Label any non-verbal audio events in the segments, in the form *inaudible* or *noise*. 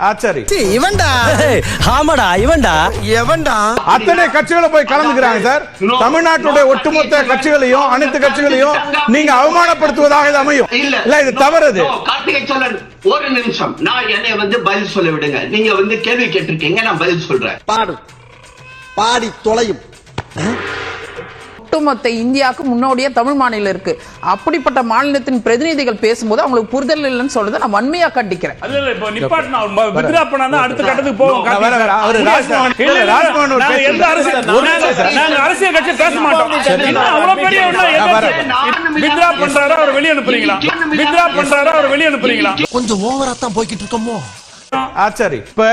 ஆச்சாரி இவன்டா. ஆமாடா இவன்டா. எவன்டா? அத்தனை கட்சிகளை போய் கலந்துக்கிறாங்க சார். தமிழ்நாட்டுடைய ஒட்டுமொத்த கட்சிகளையும் அனைத்து கட்சிகளையும் நீங்க அவமானப்படுத்துவதாக இது அமையும். இல்ல. இது தவறு. இது No, கார்த்திகை சோழன் ஒரு நிமிஷம். நான் என்னை வந்து பதில் சொல்ல விடுங்க. நீங்க வந்து கேள்வி கேட்டிருக்கீங்க நான் பதில் சொல்றேன். பாடு. பாடி தொலையும். ஒட்டுமொத்த இந்தியாவுக்கு முன்னோடியா தமிழ் மாநிலம் இருக்கு. அப்படிப்பட்ட மாநிலத்தின் பிரதிநிதிகள் பேசும்போது அவங்களுக்கு புரிதல் இல்லைன்னு சொல்றதை நான் வன்மையா கண்டிக்கிறேன். அரசியல் கட்சி பேச மாட்டோம். சரி. என்ன அவ்வளவு பெரிய ஒண்ணா நான் வரேன். எதிர்த்து- வித்ரா பண்றாரா? அவர் வெளிய அனுப்புறீங்களா? வித்ரா பண்றாரா? அவர் வெளிய அனுப்புறீங்களா? கொஞ்சம் ஓவரா தான் போய்கிட்டு இருக்கோமோ? ஆச்சாரி இப்ப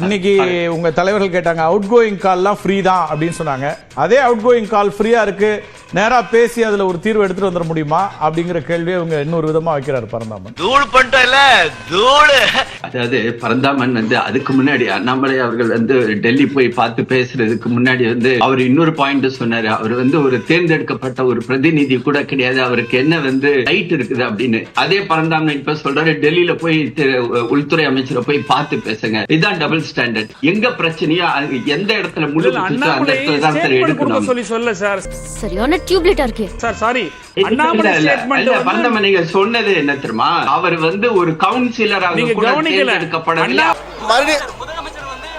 இன்னைக்கு உங்க தலைவர்கள் கேட்டாங்க அவுட் கோயிங் கால்லாம் ஃப்ரீ தான் அப்படின்னு சொன்னாங்க. அதே அவுட் கோயிங் கால் ஃப்ரீயா இருக்கு. நேரா பேசி அதுல ஒரு தீர்வு எடுத்துட்டு வந்துட முடியுமா? அப்படிங்கிற கேள்வியை இவங்க இன்னொரு விதமா வைக்கிறாரு பரந்தாமன். தூள் பண்ணிட்டல தூள். அதாவது பரந்தாமன் வந்து அதுக்கு முன்னாடி அண்ணாமலை அவர்கள் வந்து டெல்லி போய் பார்த்து பேசுறதுக்கு முன்னாடி வந்து அவர் இன்னொரு பாயிண்ட் சொன்னாரு. அவர் வந்து ஒரு தேர்ந்தெடுக்கப்பட்ட ஒரு பிரதிநிதி கூட கிடையாது. அவருக்கு என்ன வந்து ரைட் இருக்குது அப்படின்னு. அதே பரந்தாமன் இப்ப சொல்றாரு டெல்லியில போய் உள்துறை அமைச்சரை போய் பார்த்து பேசுங்க. இதுதான் டபுள் ஸ்டாண்டர்ட் எங்க பிரச்சனையோ? அது எந்த இடத்துல முழு இல்ல, அந்த இடத்துல தான் சார் எடுக்கணும். சொல்லி சொல்ல சார் சரியான டியூப்லைட்டா இருக்கே. சார் சாரி நீங்க சொன்னது என்ன தெரியுமா? அவர் வந்து ஒரு கவுன்சிலராக கூட. தேர்ந்தெடுக்கப்படவில்லை.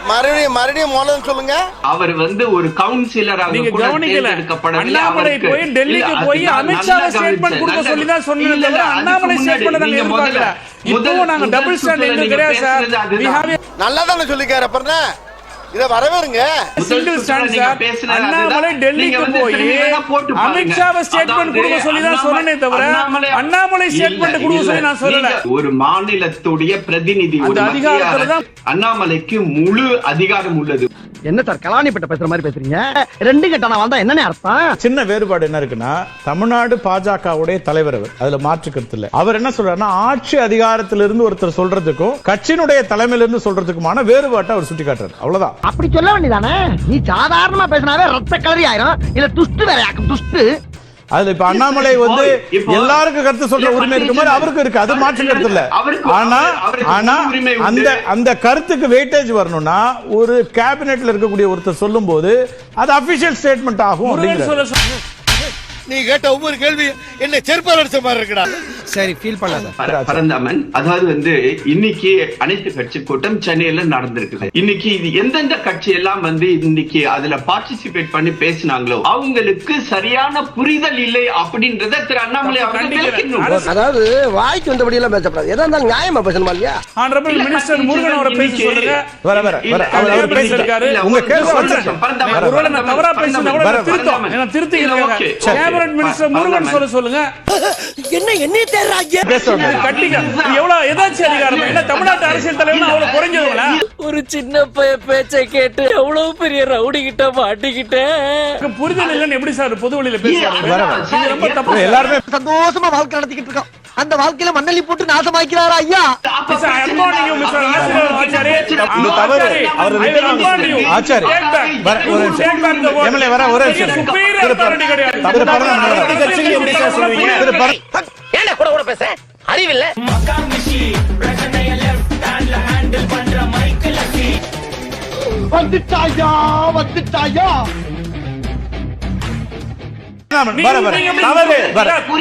மறுபடியும் மறுபடியும் முதல்ல சொல்லுங்க. அவர் வந்து ஒரு கவுன்சிலராக நீங்க கவனிக்கல. அண்ணாமலை போய் டெல்லிக்கு போய் அமித்ஷாவை ஸ்டேட்மெண்ட். கொடுக்க சொல்லி தான் சொன்னீங்க தவிர அண்ணாமலை ஸ்டேட்மெண்ட் நாங்க எதிர்பார்க்கல முதல்ல- இப்போ முதல் நாங்க டபுள் ஸ்டாண்ட் எங்க கிடையாது சார் நல்லா தானே சொல்லிக்காரு அப்புறம் இத வரவேறுங்க சிங்கிள் ஸ்டாண்ட் சார் அண்ணாமலை டெல்லிக்கு வந்து போய். அமித்ஷாவை ஸ்டேட்மெண்ட் கொடுக்க சொல்லி தான் சொன்னனே தவிர அண்ணாமலை- ஸ்டேட்மெண்ட் கொடுக்க சொல்லி. நான் சொல்லல ஒரு மாநிலத்துடைய பிரதிநிதி அந்த ஒரு அதிகாரத்துல. அண்ணாமலைக்கு முழு அதிகாரம் உள்ளது என்ன சார் கலாணிப்பட்ட பேசுற மாதிரி பேசுறீங்க? ரெண்டு கட்டான வாழ்ந்தா என்னன்னு அர்த்தம்? சின்ன வேறுபாடு என்ன இருக்குன்னா தமிழ்நாடு பாஜகவுடைய தலைவர் அவர் அதுல மாற்று கருத்து இல்ல. அவர் என்ன சொல்றாருன்னா ஆட்சி அதிகாரத்திலிருந்து ஒருத்தர் சொல்றதுக்கும் கட்சியினுடைய தலைமையிலிருந்து சொல்றதுக்குமான வேறுபாட்டை அவர் சுட்டி காட்டுறாரு அவ்வளவுதான். அப்படி சொல்ல வேண்டியதானே? நீ சாதாரணமா பேசினாவே ரத்த கலரி ஆயிரும். இல்ல துஷ்டு வேற துஷ்டு அதுல இப்ப அண்ணாமலை வந்து எல்லாருக்கும் கருத்து சொல்ற உரிமை இருக்கு மாதிரி அவருக்கு இருக்கு. அது மாற்று கருத்து இல்ல. ஆனா ஆனா. அந்த அந்த கருத்துக்கு வெயிட்டேஜ் வரணும்னா ஒரு கேபினெட்ல இருக்கக்கூடிய ஒருத்தர் சொல்லும் போது அது அபிஷியல் ஸ்டேட்மெண்ட் ஆகும் சொல்ல நீ கேட்ட ஒவ்வொரு கேள்வி என்ன செருப்பால் அடிச்ச மாதிரி இருக்குடா. சரி ஃபீல் பண்ணாத. பர- பரந்தாமன் அதாவது வந்து இன்னைக்கு அனைத்து கட்சி கூட்டம் சென்னையில நடந்திருக்குது இன்னைக்கு இது எந்தெந்த கட்சி எல்லாம் வந்து இன்னைக்கு அதுல பார்ட்டிசிபேட் பண்ணி பேசினாங்களோ அவங்களுக்கு சரியான புரிதல் இல்லை அப்படின்றத திரு அண்ணாமலை அவர்கள் அதாவது வாய்க்கு வந்தபடி எல்லாம் பேசப்படாது எதா இருந்தாலும் நியாயமா பேசணுமா இல்லையா? ஆனரபிள் மினிஸ்டர் முருகன் அவரை பேச சொல்லுங்க. வர வர அவர் பேசிட்டாரு. உங்க கேள்வி. ஒருவேளை நான் தவறா பேசினா கூட திருத்தம். என்ன திருத்தி. கேபினட் மினிஸ்டர் முருகன் சொல்ல சொல்லுங்க. என்ன என்ன கட்டிக்க. இது எவ்வளவு எதாச்சும் அதிகாரம்? என்ன தமிழ்நாட்டு அரசியல் தலைவர் அவ்வளவு குறைஞ்சவங்களா? ஒரு சின்ன பைய பேச்சை கேட்டு எவ்வளவு பெரிய ரவுடி கிட்ட மாட்டிக்கிட்டேன் புரிதல் இல்லைன்னு எப்படி சார் பொது வழியில தப்பு எல்லாருமே சந்தோஷமா வாழ்க்கை நடத்திக்கிட்டு இருக்கோம் அந்த வாழ்க்கையில மண்ணலி போட்டு நாசமாக்கிறாரா ஐயா அறிவில்ல வந்துட்டாயா வந்துட்டாயா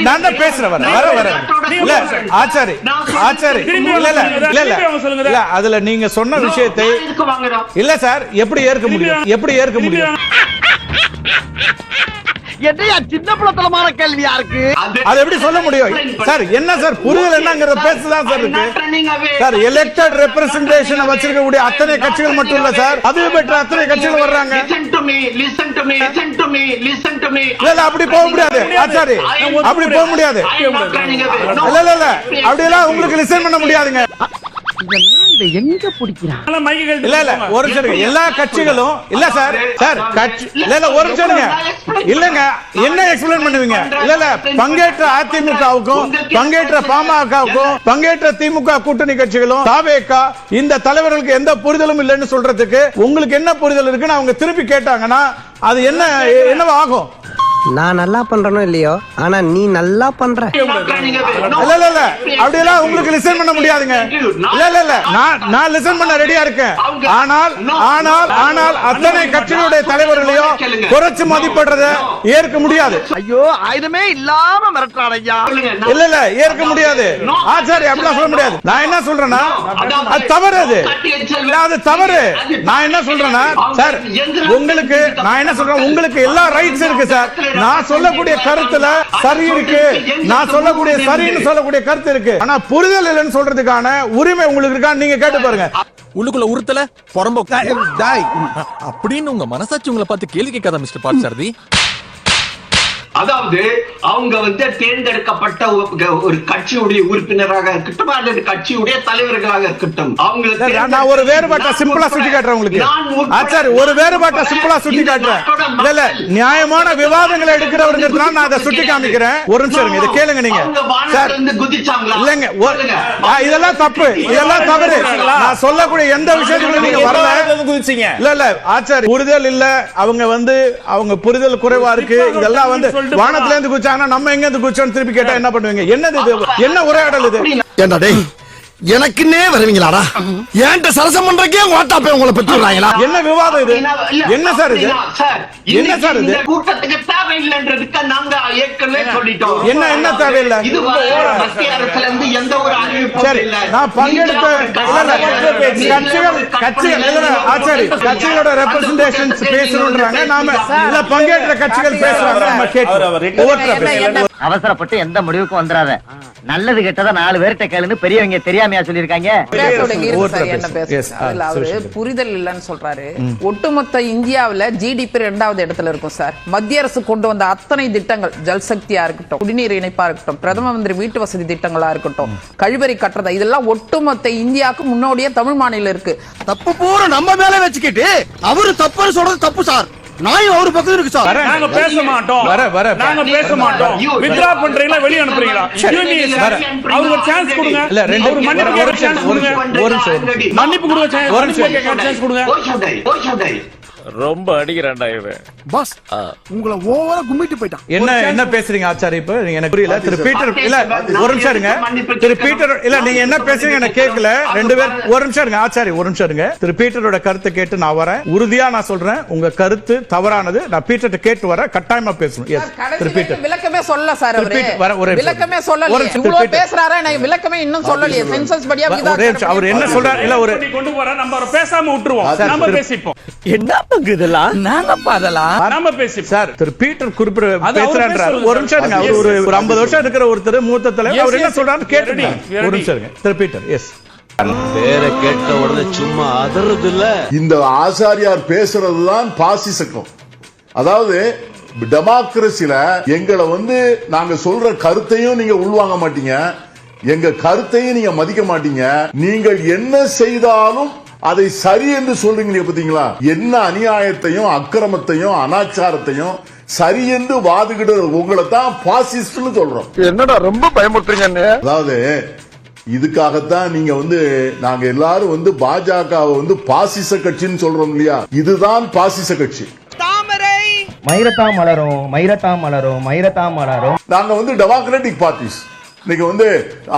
நான் தான் பேசுறேன் வர. வர வர. இல்ல ஆச்சாரி. ஆச்சாரி. இல்ல இல்ல இல்ல இல்ல. இல்ல அதுல நீங்க சொன்ன விஷயத்தை இல்ல சார். எப்படி ஏற்க முடியும்? எப்படி ஏற்க முடியும்? என்னையா சின்ன பிள்ளைத்தனமான கேள்வியா இருக்கு? அது எப்படி சொல்ல முடியும்? சார் என்ன சார்? புரிதல் என்னங்கறத பேசுதான் சார் இருக்கு. சார் எலெக்டட் ரெப்ரசன்டேஷன் வச்சிருக்கக்கூடிய அத்தனை கட்சிகள் மட்டும் இல்ல சார். அது பெற்ற அத்தனை கட்சிகள் வர்றாங்க. அப்படி போக முடியாது. ஆச்சாரி அப்படி போக முடியாது. இல்ல இல்ல இல்ல. அப்படி எல்லாம் உங்களுக்கு லிசன் பண்ண முடியாதுங்க. எங்க பிடிக்கிறான் அதெல்லாம் மைக்கு கழட்டி இல்ல இல்ல ஒரு நிமிஷம் இருங்க. எல்லா கட்சிகளும் இல்ல சார் சார் கட்சி இல்ல இல்ல ஒரு நிமிஷம் இருங்க. இல்லங்க என்ன எக்ஸ்பிளைன் பண்ணுவீங்க இல்ல இல்ல பங்கேற்ற அதிமுகவுக்கும் பங்கேற்ற பாமகவுக்கும் பங்கேற்ற திமுக கூட்டணி கட்சிகளும் தாவேகா இந்த தலைவர்களுக்கு எந்த புரிதலும் இல்லைன்னு சொல்றதுக்கு உங்களுக்கு என்ன புரிதல் இருக்குன்னு அவங்க திருப்பி கேட்டாங்கன்னா அது என்ன என்னவா ஆகும் நான் நல்லா பண்றனோ இல்லையோ? ஆனா நீ நல்லா பண்ற. இல்ல இல்ல. இல்ல அப்படியெல்லாம் உங்களுக்கு லிசன் பண்ண முடியாதுங்க. இல்ல இல்ல. இல்ல நான் நான் லிசன் பண்ண ரெடியா இருக்கேன். ஆனால் ஆனால் ஆனால் அத்தனை கட்சிகளுடைய தலைவர்களையும் குறைச்சு மதிப்பிடுறத ஏற்க முடியாது. ஐயோ ஆயுதமே இல்லாம மிரட்டுறான் ஐயா. இல்ல இல்ல. ஏற்க முடியாது. ஆச்சாரி அப்படிலாம் சொல்ல முடியாது. நான் என்ன சொல்றேன்னா அது தவறு அது. அது தவறு. நான் என்ன சொல்றேன்னா சார் உங்களுக்கு நான் என்ன சொல்றேன் உங்களுக்கு எல்லா ரைட்ஸ் இருக்கு சார். நான் சொல்லக்கூடிய கருத்துல சரி இருக்கு. நான் சொல்லக்கூடிய சரின்னு சொல்லக்கூடிய கருத்து இருக்கு. ஆனா புரிதல் இல்லைன்னு சொல்றதுக்கான உரிமை உங்களுக்கு இருக்கான்னு நீங்க கேட்டு பாருங்க. உள்ளுக்குள்ள உறுத்தல புறம்போ அப்படின்னு உங்க மனசாட்சி உங்களை பார்த்து கேள்வி கேட்காத மிஸ்டர் பாட்சாரதி? அதாவது அவங்க வந்து தேர்ந்தெடுக்கப்பட்ட ஒரு- கட்சியுடைய உறுப்பினராக இருக்கட்டும் அல்லது கட்சியுடைய தலைவர்களாக இருக்கட்டும். அவங்க சார், நான் ஒரு வேறுபாட்டை சிம்பிளா சுட்டி காட்டுறேன் உங்களுக்கு. ஆச்சாரி ஒரு வேறுபாட்டை சிம்பிளா சுட்டி காட்டுறேன் இல்ல இல்ல நியாயமான விவாதங்களை எடுக்கிறவருங்கிறதுனால நான் அதை சுட்டி காமிக்கிறேன் ஒரு நிமிஷம் இதை கேளுங்க நீங்க. சார் இல்லங்க இதெல்லாம் தப்பு இதெல்லாம் தவறு. நான் சொல்லக்கூடிய எந்த விஷயத்துக்கும் நீங்க வரல. குதிச்சீங்க? இல்ல இல்ல ஆச்சாரி புரிதல் இல்ல. அவங்க வந்து அவங்க புரிதல் குறைவா இருக்கு. இதெல்லாம் வந்து வானத்துல இருந்து குதிச்சாங்கன்னா நம்ம எங்க இருந்து குதிச்சோம்னு திருப்பி கேட்டா என்ன பண்ணுவீங்க? என்னது இது? என்ன உரையாடல் இது? ஏண்டா டேய் எனக்குன்னே வருவீங்களாடா? ஏன்ட்ட சரசம் பண்றக்கே ஓட்டா போய் உங்களை பெற்று விடுறாங்களா? என்ன விவாதம் இது? என்ன சார் இது? என்ன சார் இது? கூட்டத்துக்கு தேவையில்லைன்றதுக்கு நாங்க ஏற்கனவே சொல்லிட்டோம். என்ன என்ன தேவையில்லை? இது மத்திய அரசுல இருந்து எந்த ஒரு அறிவிப்பும் இல்ல. நான் பங்கெடுத்த கட்சிகள் கட்சிகள் ஆச்சாரி கட்சிகளோட ரெப்ரசன்டேஷன்ஸ் பேசணும்ன்றாங்க நாம இல்ல பங்கேற்ற கட்சிகள் பேசுறாங்க. நம்ம பேசுங்க. அவசரப்பட்டு எந்த முடிவுக்கும் வந்துடாத நல்லது கெட்டதா நாலு பேர்கிட்ட கேளுன்னு பெரியவங்க தெரியாமையா சொல்லிருக்காங்க பேசோட இருக்கு ஒவ்வொருத்தரா சார், என்ன பேசுங்க. பேச- Yes, ஆ, அதுல அவரு சொல்லுங்க. புரிதல் இல்லைன்னு சொல்றாரு. ஒட்டுமொத்த இந்தியாவுல ஜிடிபி ரெண்டாவது இடத்துல இருக்கும் சார். மத்திய அரசு கொண்டு வந்த அத்தனை திட்டங்கள் ஜல் சக்தியா இருக்கட்டும் குடிநீர் இணைப்பா இருக்கட்டும் பிரதம மந்திரி வீட்டு வசதி திட்டங்களா இருக்கட்டும் கழிவறை கட்டுறதா இதெல்லாம் ஒட்டுமொத்த இந்தியாவுக்கு முன்னோடியே தமிழ் மாநிலம் இருக்கு. தப்பு பூரா நம்ம மேல வச்சுக்கிட்டு அவரு தப்புன்னு சொல்றது தப்பு சார். நாயும் அவரு பக்கம் இருக்கு சார். நாங்க பேச மாட்டோம். வர, வர. நாங்க பேச மாட்டோம். வித்ரா பண்றீங்களா வெளிய அனுப்புறீங்களா? வர. அவருக்கு ஒரு சான்ஸ் கொடுங்க. இல்ல, ரெண்டு- அவரு மன்னிப்பு ஒரு சான்ஸ் ஒரு கொடுங்க ஒரு நிமிஷம், ஒரு நிமிஷம். மன்னிப்பு கொடுங்க சான்ஸ் ஒரு சான்ஸ் கொடுங்க. ரொம்ப அடிக்கிறான்டா இவன். பாஸ் உங்களை ஓவரா கும்பிட்டு போயிட்டான். என்ன என்ன பேசுறீங்க ஆச்சாரி இப்ப? நீங்க எனக்கு புரியல. திரு பீட்டர் இல்ல ஒரு நிமிஷம் இருங்க. திரு பீட்டர் இல்ல நீங்க என்ன பேசுறீங்க எனக்கு கேட்கல. ரெண்டு பேர் ஒரு நிமிஷம் இருங்க ஆச்சாரி ஒரு நிமிஷம் இருங்க. திரு பீட்டரோட கருத்தை கேட்டு நான் வரேன். உறுதியா நான் சொல்றேன். உங்க கருத்து தவறானது. நான் பீட்டர்ட்ட கேட்டு வரேன். கட்டாயமா பேசணும். எஸ் திரு பீட்டர் விளக்கமே சொல்லல சார் பீட்டர், வர, ஒரே. விளக்கமே ஒரு சொல்லல நிமிஷம், இவ்வளவு பீட்டர். பேசுறாரு? நான் விளக்கமே இன்னும் சொல்லலையே. சென்சஸ் படியா ஒரே நிமிஷம் அவர் என்ன சொல்றாரு? இல்ல ஒரு கொண்டு போற நம்ம பேசாம விட்டுருவோம். நம்ம பேசிப்போம். என்ன பங்கு இதெல்லாம்? நாங்கப்பா அதெல்லாம். நம்ம பேசிப்போம் சார் திரு பீட்டர் குறிப்பிட அது அவர் பேசுறாரு. பேசுறது ஒரு நிமிஷம் இருங்க. அவர் ஒரு ஒரு 50 வருஷம் இருக்கிற ஒருத்தர் மூத்த தலைவர். Yes, அவர் என்ன yes, சொல்றாரு yes. கேட்டு We are ready, we are ஒரு ready. நிமிஷம் இருங்க. திரு பீட்டர் எஸ் பேரை கேட்ட உடனே சும்மா அதறது இல்ல இந்த ஆசாரியார் பேசுறதுதான் பாசிசக்கம். அதாவது டெமோக்ரஸில எங்களை வந்து நாங்க சொல்ற கருத்தையும் நீங்க உள்வாங்க மாட்டீங்க. எங்க கருத்தையும் நீங்க மதிக்க மாட்டீங்க. நீங்கள் என்ன செய்தாலும் அதை சரி என்று சொல்றீங்க பாத்தீங்களா? என்ன அநியாயத்தையும் அக்கிரமத்தையும் அனாச்சாரத்தையும் சரி என்று வாதுகிற உங்களை தான் பாசிஸ்ட்னு சொல்றோம். என்னடா ரொம்ப பயமுறுத்துறீங்க அதாவது இதுக்காகத்தான் நீங்க வந்து நாங்க எல்லாரும் வந்து பாஜகவை வந்து பாசிச கட்சின்னு சொல்றோம் இல்லையா? இதுதான் பாசிச கட்சி. மயிரத்தா மலரும் மயிரத்தா மலரும் மயிரத்தா மலரும். நாங்க வந்து டெமோக்ராட்டிக் பார்ட்டிஸ் இன்னைக்கு வந்து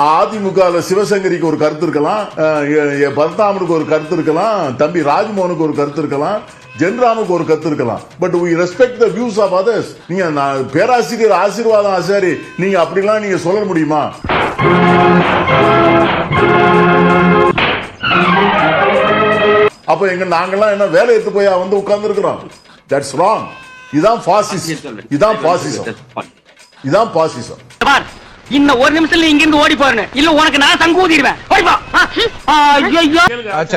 அதிமுக சிவசங்கரிக்கு ஒரு கருத்து இருக்கலாம் பரதாமனுக்கு ஒரு கருத்து இருக்கலாம் தம்பி ராஜ்மோகனுக்கு ஒரு கருத்து இருக்கலாம் ஜென்ராமுக்கு ஒரு கருத்து இருக்கலாம். But we respect the views of others நீங்க பேராசிரியர் ஆசீர்வாதம் ஆசாரி நீங்க அப்படிலாம் நீங்க சொல்ல முடியுமா? அப்ப எங்க நாங்கெல்லாம் என்ன வேலை எடுத்து போய் வந்து உட்கார்ந்து இருக்கிறோம் தட்ஸ் ராங் இதான் பாசிசம் இதான் பாசிசம் இதான் பாசிசம் இன்னும் ஒரு நிமிஷத்துல இங்க இருந்து ஓடி போறேன் இல்ல உனக்கு நான் சங்கு ஊதிடுவேன் ஓடிப்பா.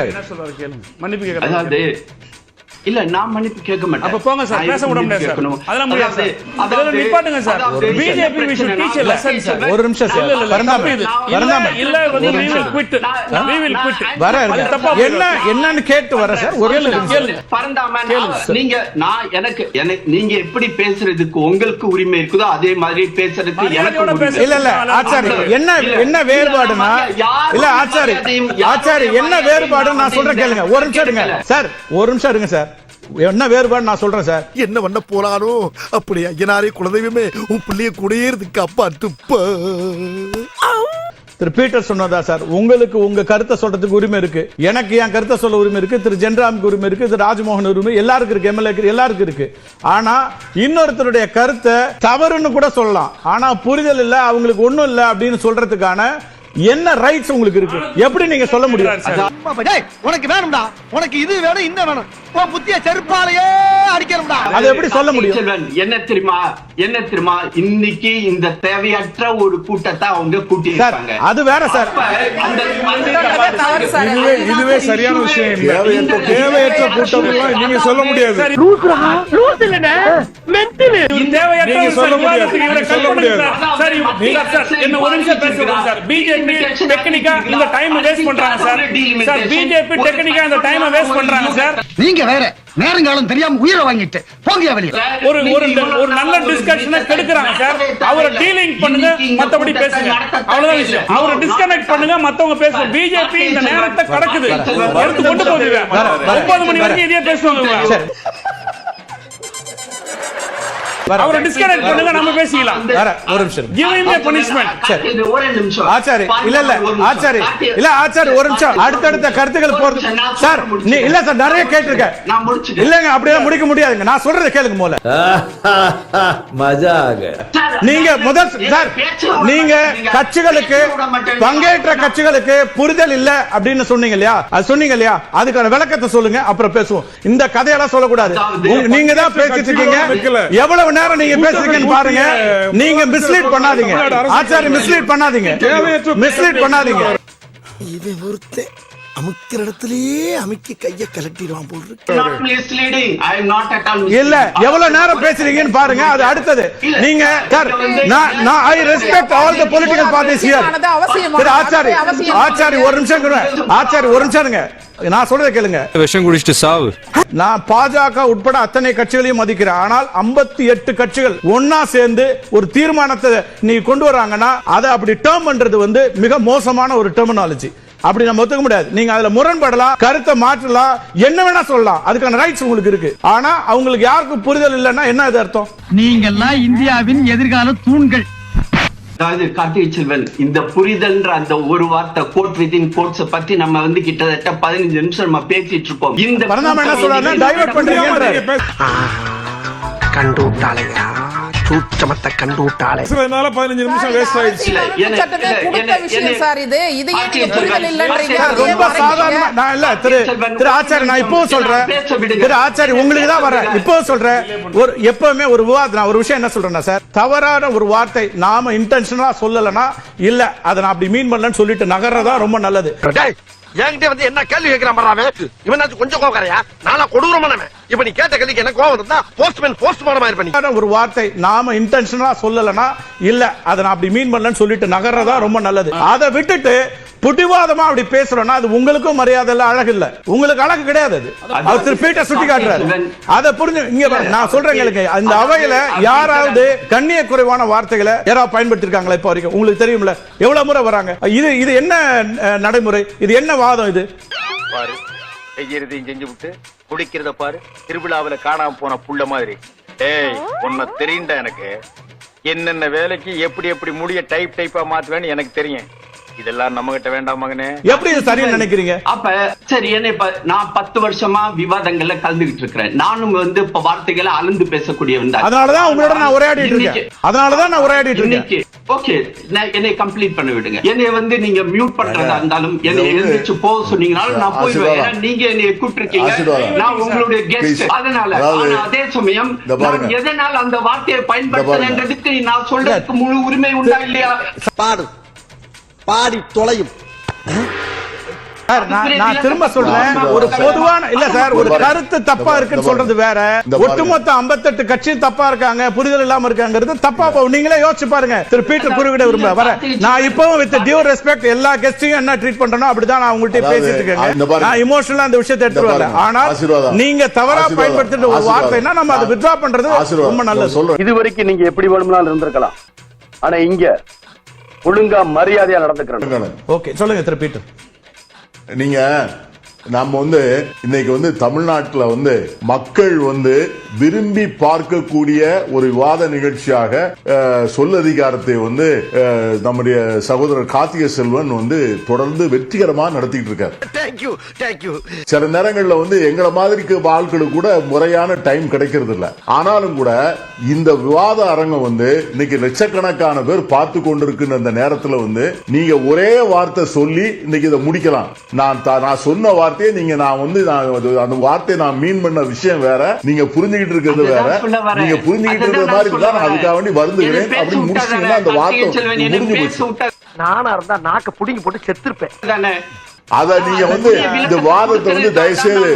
என்ன சொல்றாரு கேளுங்க. மன்னிப்பு கேட்க அதாவது இல்ல நான் மன்னிப்பு கேட்க மாட்டேன். அப்ப போங்க சார் பேச விட முடியாது சார்? அதெல்லாம் முடியாது அதாவது- நிப்பாட்டுங்க sir. BJP we should teach a lesson sir. ஒரு நிமிஷம் சார். தப்பு இது. பரந்தாமன் இல்ல வந்து will நிமிஷம். quit. we will quit. வர என்ன என்னன்னு கேட்டு வர சார். ஒரு நிமிஷம். சார். நீங்க நான் எனக்கு நீங்க எப்படி பேசுறதுக்கு உங்களுக்கு உரிமை இருக்குதோ அதே மாதிரி பேசுறதுக்கு எனக்கு இல்ல இல்ல. ஆச்சாரி என்ன என்ன வேறுபாடுனா இல்ல ஆச்சாரி. ஆச்சாரி என்ன வேறுபாடு நான் சொல்றேன் கேளுங்க. ஒரு நிமிஷம் இருங்க. சார் ஒரு நிமிஷம் இருங்க சார். என்ன வேறுபாடு நான் சொல்றேன் சார்? என்ன பண்ண போறானோ அப்படி ஐயனாரே குலதெய்வமே உன் பிள்ளைய குடியேறதுக்கு அப்பா துப்ப திரு பீட்டர் சொன்னதா சார்? உங்களுக்கு உங்க கருத்தை சொல்றதுக்கு உரிமை இருக்கு. எனக்கு என் கருத்தை சொல்ல உரிமை இருக்கு. திரு ஜென்ராமுக்கு உரிமை இருக்கு. திரு ராஜ்மோகன் உரிமை எல்லாருக்கும் இருக்கு. எம்எல்ஏ எல்லாருக்கும் இருக்கு. ஆனா இன்னொருத்தருடைய கருத்தை தவறுன்னு கூட சொல்லலாம். ஆனா புரிதல் இல்ல அவங்களுக்கு ஒண்ணும் இல்ல அப்படின்னு சொல்றதுக்கான என்ன ரைட்ஸ் உங்களுக்கு இருக்கு எப்படி நீங்க சொல்ல முடியும் உனக்கு வேணும்டா உனக்கு இது வேணும் இந்த வேணும் உன் புத்திய செருப்பாலேயே அடிக்கணும்டா அதை எப்படி சொல்ல முடியும் என்ன தெரியுமா என்ன தெரியுமா இன்னைக்கு இந்த தேவையற்ற ஒரு கூட்டத்தை அவங்க கூட்டி அது வேற சார் இதுவே சரியான விஷயம் தேவையற்ற கூட்டம் நீங்க சொல்ல முடியாது தேவையற்ற சொல்ல முடியாது. என்ன ஒரு நிமிஷம் பேச விடுங்க சார். டெக்னிக்கா இந்த time waste பண்றாங்க சார். சார், BJP டெக்னிக்கா இந்த அ waste பண்றாங்க சார். நீங்க வேற நேரங்காலம் தெரியாம உயிரை வாங்கிட்டு போங்க வெளியே? ஒரு ஒரு ஒரு நல்ல டிஸ்கஷனை கெடுக்குறாங்க சார். அவரை டீலிங் பண்ணுங்க மத்தபடி பேசுங்க. அவ்வளவுதான் விஷயம். அவரை டிஸ்கனெக்ட் பண்ணுங்க மத்தவங்க பேசுங்க. பிஜேபி இந்த நேரத்தை கடக்குது. எடுத்து கொண்டு போகுது ஒன்பது மணி வரைக்கும் இதே பேசுவாங்க. அவரை டிஸ்கனெக்ட் பண்ணுங்க நம்ம பேசிக்கலாம். வர ஒரு நிமிஷம் இருங்க. கிவ் இம் பனிஷ்மெண்ட் சரி. ஒரே நிமிஷம். ஆச்சாரி இல்ல இல்ல ஆச்சாரி இல்ல ஆச்சாரி ஒரு நிமிஷம். அடுத்தடுத்த கருத்துக்கள் போறது சார் நீ இல்ல சார் நிறைய கேட்டிருக்கேன். நான் முடிச்சுட்டேன். இல்லங்க அப்படியே முடிக்க முடியாதுங்க. நான் சொல்றதை கேளுங்க போல *laughs* நீங்க முதல் சார் நீங்க கட்சிகளுக்கு பங்கேற்ற கட்சிகளுக்கு புரிதல் இல்ல அப்படின்னு சொன்னீங்க இல்லையா? அது சொன்னீங்க இல்லையா? அதுக்கான விளக்கத்தை சொல்லுங்க அப்புறம் பேசுவோம். இந்த கதையெல்லாம் சொல்லக்கூடாது. நீங்க தான் பேசிட்டு இருக்கீங்க. எவ்வளவு நேரம் நீங்க பேசுறீங்கன்னு பாருங்க. நீங்க மிஸ்லீட் பண்ணாதீங்க. ஆச்சாரி மிஸ்லீட் பண்ணாதீங்க. மிஸ்லீட் பண்ணாதீங்க. இவன் ஒருத்தன். அமுக்கிற இடத்துலயே அமுக்கி கைய கலட்டிடுவான் போல் இருக்கு. இல்ல எவ்வளவு நேரம் பேசுறீங்கன்னு பாருங்க அது அடுத்தது. நீங்க சார் நான் நான் I respect all the political parties here. Thiru Achari. Achari ஒரு நிமிஷம். ஆச்சாரி ஒரு நிமிஷம் இருங்க. நான் சொல்றதை கேளுங்க. விஷம் குடிச்சிட்டு சாவு. நான் பாஜக உட்பட அத்தனை கட்சிகளையும் மதிக்கிறேன். ஆனால் 58 எட்டு கட்சிகள் ஒன்னா சேர்ந்து ஒரு தீர்மானத்தை நீங்க கொண்டு வராங்கன்னா அதை அப்படி டேர்ம் பண்றது வந்து மிக மோசமான ஒரு டெர்மினாலஜி அப்படி நம்ம ஒத்துக்க முடியாது. நீங்க அதுல முரண்படலாம் கருத்தை மாற்றலாம் என்ன வேணா சொல்லலாம் அதுக்கான ரைட்ஸ் உங்களுக்கு இருக்கு. ஆனா அவங்களுக்கு யாருக்கும் புரிதல் இல்லைன்னா என்ன இது அர்த்தம்? நீங்கெல்லாம் இந்தியாவின் எதிர்கால தூண்கள். அதாவது கார்த்திகை செல்வன் இந்த புரிதல்ன்ற அந்த ஒரு வார்த்தை கோட் வித்தின் கோட்ஸ் பத்தி நம்ம வந்து கிட்டத்தட்ட பதினஞ்சு நிமிஷம் நம்ம பேசிட்டு இருப்போம். இந்த பரந்தாம என்ன சொல்றாருன்னா டைவர்ட் பண்றீங்கன்றாரு கண்டு விட்டாளையா சூச்சமத்தை கண்டு விட்டாளே பேசுறதுனால பதினஞ்சு நிமிஷம் வேஸ்ட் ஆயிடுச்சு. விஷயம் சார் இது. இது ஏன் புரிதல் இல்லன்றீங்க ரொம்ப? சாதாரண நான் இல்ல திரு திரு ஆச்சாரி நான் இப்போ சொல்றேன். திரு ஆச்சாரி உங்களுக்கு தான் வரேன். இப்போ சொல்றேன். ஒரு எப்பவுமே ஒரு விவாதம் நான் ஒரு விஷயம் என்ன சொல்றேன்னா சார் தவறான ஒரு வார்த்தை நாம இன்டென்ஷனலா சொல்லலனா இல்ல அதை நான் அப்படி மீன் பண்ணலன்னு சொல்லிட்டு நகர்றதா ரொம்ப நல்லது. என்கிட்ட வந்து என்ன கேள்வி கேட்கிறான் பாரு இவனாச்சும் கொஞ்சம் கோவக்காரையா? நானா கொடூரமானவன். இப்ப நீ கேட்ட கேள்விக்கு என்ன கோவம் இருந்தா போஸ்ட்மேன் போஸ்ட்மார்டம் இருப்ப நீ. தவறான ஒரு வார்த்தை நாம இன்டென்ஷனலா சொல்லலனா இல்ல அதை நான் அப்படி மீன் பண்ணலன்னு சொல்லிட்டு நகர்றதா ரொம்ப நல்லது. அதை விட்டுட்டு புடிவாதமா அப்படி பேசுறோம்னா அது உங்களுக்கும் மரியாதை இல்ல அழகு இல்ல. உங்களுக்கு அழகு கிடையாது அது. அவர் திரு பீட்டர் சுட்டி காட்டுறாரு. அதை புரிஞ்சு இங்க பாருங்க, நான் சொல்றேன் கேளுங்க. அந்த அவையில யாராவது கண்ணிய குறைவான வார்த்தைகளை யாராவது பயன்படுத்திருக்காங்களா இப்ப வரைக்கும்? உங்களுக்கு தெரியும்ல எவ்வளவு முறை வராங்க? இது இது என்ன நடைமுறை? இது என்ன வாதம் இது? பாரு செய்யறதையும் செஞ்சு விட்டு குடிக்கிறத பாரு. திருவிழாவில காணாம போன புள்ள மாதிரி. ஏய் உன்னை தெரியுண்டா எனக்கு? என்னென்ன வேலைக்கு எப்படி எப்படி முடிய டைப் டைப்பா மாத்துவேன்னு எனக்கு தெரியும். இதெல்லாம் நம்ம கிட்ட வேண்டாம் மகனே. எப்படி இது சரின்னு நினைக்கிறீங்க? அப்ப சரி என்ன இப்ப நான் பத்து வருஷமா விவாதங்கள்ல கலந்துகிட்டு இருக்கிறேன். நானும் வந்து இப்ப வார்த்தைகளை அளந்து பேசக்கூடியவன் தான். அதனாலதான் உங்களோட நான் உரையாடிட்டு இருக்கேன். அதனாலதான் நான் உரையாடிட்டு இருக்கேன். ஓகே என்னை கம்ப்ளீட் பண்ண விடுங்க என்னை வந்து நீங்க மியூட் பண்றதா இருந்தாலும் என்னை எழுந்திருச்சு போக சொன்னீங்கனாலும் நான் போயிடுவேன். ஏன்னா நீங்க என்னை கூப்பிட்டிருக்கீங்க. ஆசீர்வாதம். நான் உங்களுடைய கெஸ்ட். அதனால அதே சமயம் எதனால் அந்த வார்த்தையை. பயன்படுத்துறேன்றதுக்கு நான் சொல்றதுக்கு முழு உரிமை உண்டா இல்லையா? பாடு. பாடி தொலையும் சார் நான் நான் திரும்ப சொல்றேன் ஒரு பொதுவான இல்ல சார் ஒரு கருத்து தப்பா இருக்குன்னு சொல்றது வேற. ஒட்டுமொத்த 58 கட்சி தப்பா இருக்காங்க புரிதல் இல்லாம இருக்காங்கிறது தப்பா போகும் நீங்களே யோசிச்சு பாருங்க திரு பீட்டர் குருவிட விரும்ப வர நான் இப்பவும் வித் டியூ ரெஸ்பெக்ட் எல்லா கெஸ்டையும் என்ன ட்ரீட் பண்றனோ அப்படிதான் நான் உங்கள்ட்ட அதாவது, பேசிட்டு இருக்கேன். நான் இமோஷனலா அந்த விஷயத்தை எடுத்து இந்த வரல. ஆனால். நீங்க தவறா. பயன்படுத்துற ஒரு. வார்த்தைனா நம்ம அதை வித்ரா பண்றது. ரொம்ப நல்லது இது வரைக்கும் நீங்க எப்படி வேணும்னாலும் இருந்திருக்கலாம் ஆனா இங்க ஒழுங்கா மரியாதையா நடந்துக்கிறேன். ஓகே சொல்லுங்க திரு பீட்டர். நீங்க நம்ம வந்து இன்னைக்கு வந்து தமிழ்நாட்டுல வந்து மக்கள் வந்து விரும்பி பார்க்கக்கூடிய ஒரு விவாத நிகழ்ச்சியாக அஹ், சொல்லதிகாரத்தை வந்து நம்முடைய சகோதரர் கார்த்திகை செல்வன் வந்து தொடர்ந்து வெற்றிகரமா நடத்திட்டு இருக்காரு. சில நேரங்கள்ல வந்து எங்களை மாதிரிக்கு ஆட்களுக்கு கூட முறையான டைம் கிடைக்கிறது இல்ல. ஆனாலும் கூட இந்த விவாத அரங்கம் வந்து இன்னைக்கு லட்சக்கணக்கான பேர் பார்த்து கொண்டிருக்கின்ற அந்த நேரத்துல வந்து நீங்க ஒரே வார்த்தை சொல்லி இன்னைக்கு இதை முடிக்கலாம். நான் நான் சொன்ன வார்த்தையை நீங்க நான் வந்து அந்த வார்த்தையை நான் மீன் பண்ண விஷயம் வேற நீங்க புரிஞ்சுக்கிட்டு இருக்கிறது வேற. நீங்க புரிஞ்சுக்கிட்டு இருக்கிற அதுதான் மாதிரி வரேன். அதுக்காக வேண்டி வருந்துகிறேன் அப்படின்னு முடிச்சிட்டீங்கன்னா அந்த வார்த்தை முடிஞ்சு பேச போச்சு நானா இருந்தா நாக்க புடிங்கி போட்டு செத்துருப்பேன் தானே. அத நீங்க வந்து இந்த வாதத்தை வந்து தயவுசெய்து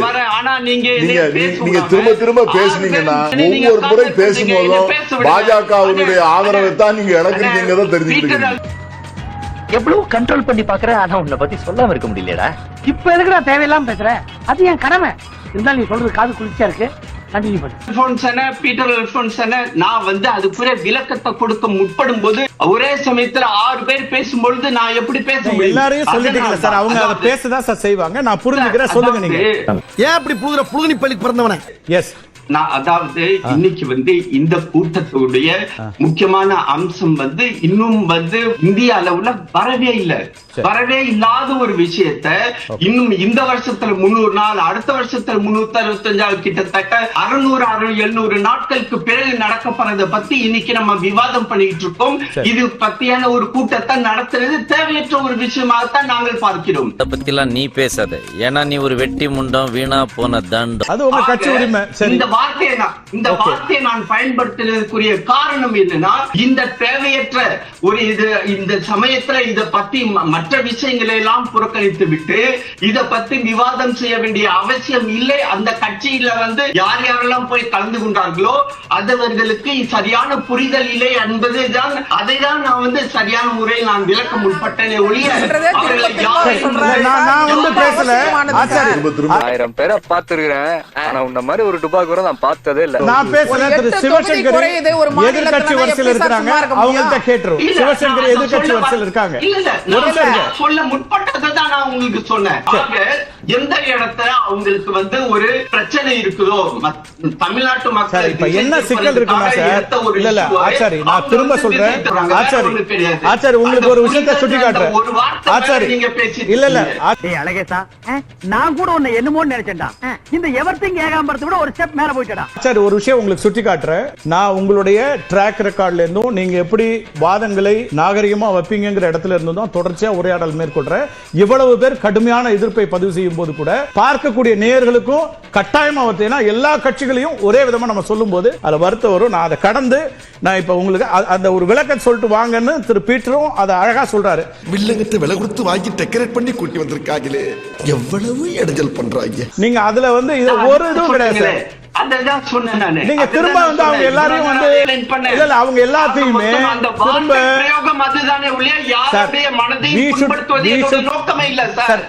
நீங்க நீங்க திரும்ப திரும்ப பேசுனீங்கன்னா ஒவ்வொரு முறை பேசும்போதும். பாஜகவினுடைய ஆதரவை தான் நீங்க இழக்கிறீங்கிறத தெரிஞ்சுக்கிட்டு. எவ்வளவு கண்ட்ரோல் பண்ணி பாக்குறேன் ஆனா உன்னை பத்தி சொல்லாம இருக்க முடியலடா இப்ப எதுக்கு நான் தேவையில்லாம பேசுறேன் அது என் கடமை. இருந்தாலும் நீ சொல்றது காது குளிர்ச்சியா இருக்கு. பீட்டர் நான் வந்து அதுக்குரிய விளக்கத்தை கொடுக்க முற்படும் போது ஒரே சமயத்துல ஆறு பேர் பேசும்பொழுது நான் எப்படி பேச முடியும்? எல்லாரையும் சொல்லிட்டீங்களா சார். அவங்க அதை பேசதான் சார் செய்வாங்க. நான் புரிஞ்சுக்கிறேன். சொல்லுங்க நீங்க. ஏன் அப்படி புழுகுற புழுகுனி பள்ளிக்கு பிறந்தவன? எஸ் நான் அதாவது இன்னைக்கு வந்து இந்த கூட்டத்துடைய முக்கியமான அம்சம் வந்து இன்னும் வந்து இந்திய அளவுல வரவே இல்லை. வரவே இல்லாத ஒரு விஷயத்த இன்னும் இந்த வருஷத்துல முன்னூறு நாள் அடுத்த வருஷத்துல முன்னூத்தி அறுபத்தஞ்சாவது கிட்டத்தட்ட அறுநூறு அறுநூறு எழுநூறு நாட்களுக்கு பிறகு நடக்க போறதை பத்தி இன்னைக்கு நம்ம விவாதம் பண்ணிட்டு இருக்கோம். இது பத்தியான ஒரு கூட்டத்தை நடத்துறது தேவையற்ற ஒரு விஷயமாகத்தான் நாங்கள் பார்க்கிறோம். இத பத்திலாம் நீ பேசாத. ஏன்னா நீ ஒரு வெட்டி முண்டம் வீணா போன தண்டம். அது உங்க கட்சி ஆக, உரிமை. சரி. இந்த வார்த்தையை நான் இந்த. வார்த்தையை நான் பயன்படுத்தினதுக்குரிய காரணம் என்னன்னா இந்த தேவையற்ற ஒரு இது இந்த சமயத்துல இத பத்தி மற்ற விஷயங்களை எல்லாம் புறக்கணித்து விட்டு இத பத்தி விவாதம் செய்ய வேண்டிய அவசியம் இல்லை. அந்த கட்சியில வந்து யார் யாரெல்லாம் போய் கலந்து கொண்டார்களோ அதவர்களுக்கு சரியான புரிதல் இல்லை என்பதுதான் அதை தான் நான் வந்து சரியான முறையில் நான் விளக்க முற்பட்டேனே ஒழிய அவர்களை திரும்ப ஆயிரம் பேரை பாத்துருக்கிறேன் ஆனா உன்ன மாதிரி ஒரு டுபா கூட நான் பார்த்ததே இல்ல. நான் பேசுறேன் ஒரு திரு சிவசங்கரி எதிர்கட்சி வரிசையில் இருக்கிறாங்க? அவங்கள்ட்ட கேட்டுரும். சிவசங்கரி எதிர்கட்சி வரிசையில் இருக்காங்க. சொல்ல முற்பட்டதை தான் நான் உங்களுக்கு சொன்னேன். ஆக, எந்த இடத்துல அவங்களுக்கு வந்து ஒரு பிரச்சனை இருக்குதோ தமிழ்நாட்டு சார் மக்கள் இப்ப என்ன சிக்கல் இருக்குன்னா சார் இல்ல இல்ல ஆச்சாரி நான் திரும்ப சொல்றேன். ஆச்சாரி ஆச்சாரி உங்களுக்கு ஒரு விஷயத்தை சுட்டி காட்டுறேன். ஆச்சாரி இல்ல இல்ல ஏய் அழகேசா நான் கூட உன்னை என்னமோன்னு நினைச்சேன்டா. இந்த எவர்த்திங் ஏகாம்பரத்தை விட ஒரு ஸ்டெப் மேல போயிட்டடா. சரி ஒரு விஷயம் உங்களுக்கு சுட்டி காட்டுறேன். நான் உங்களுடைய ட்ராக் ரெக்கார்ட்ல இருந்தும் நீங்க எப்படி வாதங்களை நாகரிகமா வைப்பீங்கிற இடத்துல இருந்தும் தான் தொடர்ச்சியா உரையாடல் மேற்கொள்றேன். இவ்வளவு பேர் கடுமையான எதிர்ப்பை பதிவு செய்யும் போது கூட பார்க்கக்கூடிய நேயர்களுக்கும் கட்டாயமா ஏன்னா எல்லா கட்சிகளையும் ஒரே விதமா நம்ம சொல்லும் போது அதுல வருத்தம் வரும். நான் அதை கடந்து நான் இப்ப உங்களுக்கு அந்த ஒரு விளக்கம் சொல்லிட்டு வாங்கன்னு திரு பீட்டரும் அதை அழகா சொல்றாரு. வில்லங்கத்தை விலை கொடுத்து வாங்கி டெக்கரேட் பண்ணி கூட்டி வந்திருக்காங்களே. எவ்வளவு இடைஞ்சல் பண்றாங்க. நீங்க அதுல வந்து இது ஒரு இதுவும் கிடையாது நீங்க திரும்ப வந்து அவங்க. எல்லாரையும் வந்து. இல்ல அவங்க எல்லாத்தையுமே திரும்ப பிரயோகம் அதுதானே ஒழிய யாருடைய புண்படுத்துவது நோக்கமே இல்ல சார்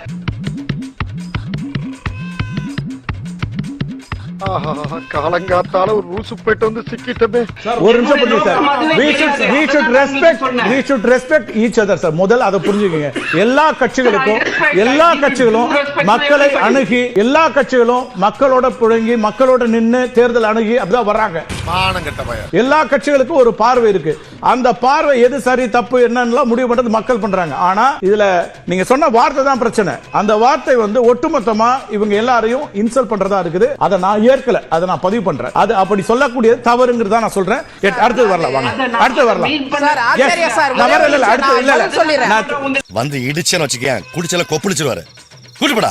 காலங்காத்தால ஒரு ரூசு போயிட்டு வந்து சிக்கிட்டமே ஒரு நிமிஷம் புரியுது சார் we should அதுதான் respect சொன்னேன். we should respect each other sir முதல் அதை புரிஞ்சுக்கங்க எல்லா கட்சிகளுக்கும். எல்லா கட்சிகளும் மக்களை. அணுகி எல்லா கட்சிகளும் மக்களோட புழங்கி மக்களோட நின்னு தேர்தல் அணுகி அப்படிதான் வர்றாங்க எல்லா கட்சிகளுக்கும் ஒரு பார்வை இருக்கு. அந்த பார்வை எது சரி தப்பு என்னன்னு முடிவு பண்றது மக்கள் பண்றாங்க. ஆனா இதுல நீங்க சொன்ன வார்த்தை தான் பிரச்சனை. அந்த வார்த்தை வந்து ஒட்டுமொத்தமா இவங்க எல்லாரையும் இன்சல்ட் பண்றதா இருக்குது. அதை நான் ஏற்கல. அதை நான் பதிவு பண்றேன். அது அப்படி சொல்லக்கூடியது தவறுங்கிறதா நான் சொல்றேன். எட்- அடுத்தது வரலாம். வாங்க. அடுத்து வரலாம். வந்து இடிச்சேன்னு வச்சுக்கேன் குடிச்சல கொப்பளிச்சிருவாரு. கூட்டுப்படா.